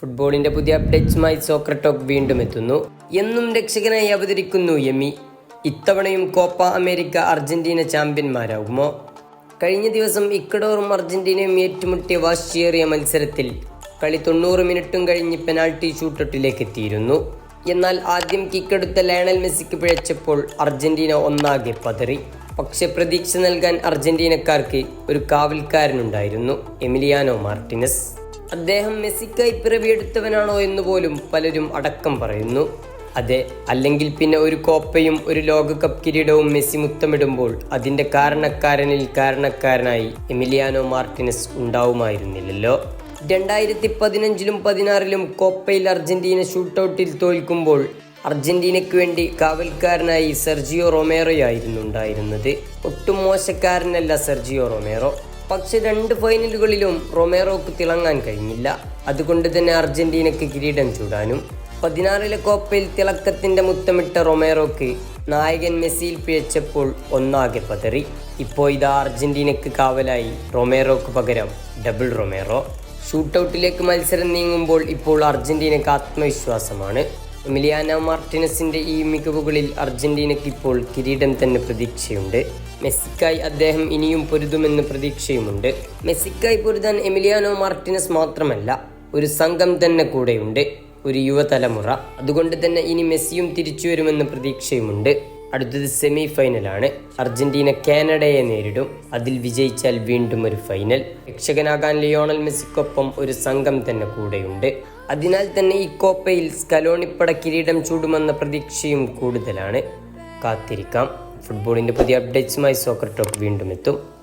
ഫുട്ബോളിന്റെ പുതിയ അപ്ഡേറ്റ്സുമായി soccer talk വീണ്ടും എത്തുന്നു. എന്നും രക്ഷകനായി അവതരിക്കുന്നു യമി ഇത്തവണയും കോപ്പ അമേരിക്ക അർജന്റീന ചാമ്പ്യന്മാരാകുമോ? കഴിഞ്ഞ ദിവസം ഇക്കഡോറും അർജന്റീനയും ഏറ്റുമുട്ടിയ വാശിയേറിയ മത്സരത്തിൽ കളി തൊണ്ണൂറ് മിനിറ്റും കഴിഞ്ഞ് പെനാൾട്ടി ഷൂട്ടൗട്ടിലേക്ക് എത്തിയിരുന്നു. എന്നാൽ ആദ്യം കിക്കെടുത്ത ലയണൽ മെസ്സിക്ക് പിഴച്ചപ്പോൾ അർജന്റീന ഒന്നാകെ പതറി. പക്ഷെ പ്രതീക്ഷ നൽകാൻ അർജന്റീനക്കാർക്ക് ഒരു കാവൽക്കാരനുണ്ടായിരുന്നു എമിലിയാനോ മാർട്ടിനസ്. അദ്ദേഹം മെസ്സിക്കായി പിറവിയെടുത്തവനാണോ എന്ന് പോലും പലരും അടക്കം പറയുന്നു. അതെ അല്ലെങ്കിൽ പിന്നെ ഒരു കോപ്പയും ഒരു ലോകകപ്പ് കിരീടവും മെസ്സി മുത്തമിടുമ്പോൾ അതിന്റെ കാരണക്കാരനിൽ കാരണക്കാരനായി എമിലിയാനോ മാർട്ടിനസ് ഉണ്ടാവുമായിരുന്നില്ലല്ലോ. രണ്ടായിരത്തി പതിനഞ്ചിലും പതിനാറിലും കോപ്പയിൽ അർജന്റീന ഷൂട്ടൗട്ടിൽ തോൽക്കുമ്പോൾ അർജന്റീനയ്ക്ക് വേണ്ടി കാവൽക്കാരനായി സെർജിയോ റൊമേറോയായിരുന്നു ഉണ്ടായിരുന്നത്. ഒട്ടും മോശക്കാരനല്ല സെർജിയോ റൊമേറോ. പക്ഷെ രണ്ട് ഫൈനലുകളിലും റൊമേറോക്ക് തിളങ്ങാൻ കഴിഞ്ഞില്ല. അതുകൊണ്ട് തന്നെ അർജന്റീനയ്ക്ക് കിരീടം ചൂടാനും. പതിനാറിലെ കോപ്പയിൽ തിളക്കത്തിന്റെ മുത്തമിട്ട റൊമേറോക്ക് നായകൻ മെസ്സിയിൽ പിഴച്ചപ്പോൾ ഒന്നാകെ പതറി. ഇപ്പോൾ ഇതാ അർജന്റീനയ്ക്ക് കാവലായി റൊമേറോക്ക് പകരം ഡബിൾ റൊമേറോ. ഷൂട്ടൗട്ടിലേക്ക് മത്സരം നീങ്ങുമ്പോൾ ഇപ്പോൾ അർജന്റീനയ്ക്ക് ആത്മവിശ്വാസമാണ്. എമിലിയാന മാർട്ടിനസിന്റെ ഈ മികവുകളിൽ അർജന്റീനയ്ക്ക് ഇപ്പോൾ കിരീടം തന്നെ പ്രതീക്ഷയുണ്ട്. മെസ്സിക്കായി അദ്ദേഹം ഇനിയും പൊരുതുമെന്ന് പ്രതീക്ഷയുമുണ്ട്. മെസ്സിക്കായി പൊരുതാൻ എമിലിയാനോ മാർട്ടിനസ് മാത്രമല്ല ഒരു സംഘം തന്നെ കൂടെയുണ്ട് ഒരു യുവതലമുറ. അതുകൊണ്ട് തന്നെ ഇനി മെസ്സിയും തിരിച്ചു വരുമെന്ന് പ്രതീക്ഷയുമുണ്ട്. അടുത്തത് സെമി ഫൈനലാണ് അർജന്റീന കാനഡയെ നേരിടും. അതിൽ വിജയിച്ചാൽ വീണ്ടും ഒരു ഫൈനൽ രക്ഷകനാകാൻ ലിയോണൽ മെസ്സിക്കൊപ്പം ഒരു സംഘം തന്നെ കൂടെയുണ്ട്. അതിനാൽ തന്നെ ഈ കോപ്പയിൽ സ്കലോണിപ്പട കിരീടം ചൂടുമെന്ന പ്രതീക്ഷയും കൂടുതലാണ്. കാത്തിരിക്കാം. ഫുട്ബോളിന്റെ പുതിയ അപ്ഡേറ്റ്സുമായി സോക്കർ ടോക്ക് വീണ്ടും എത്തും.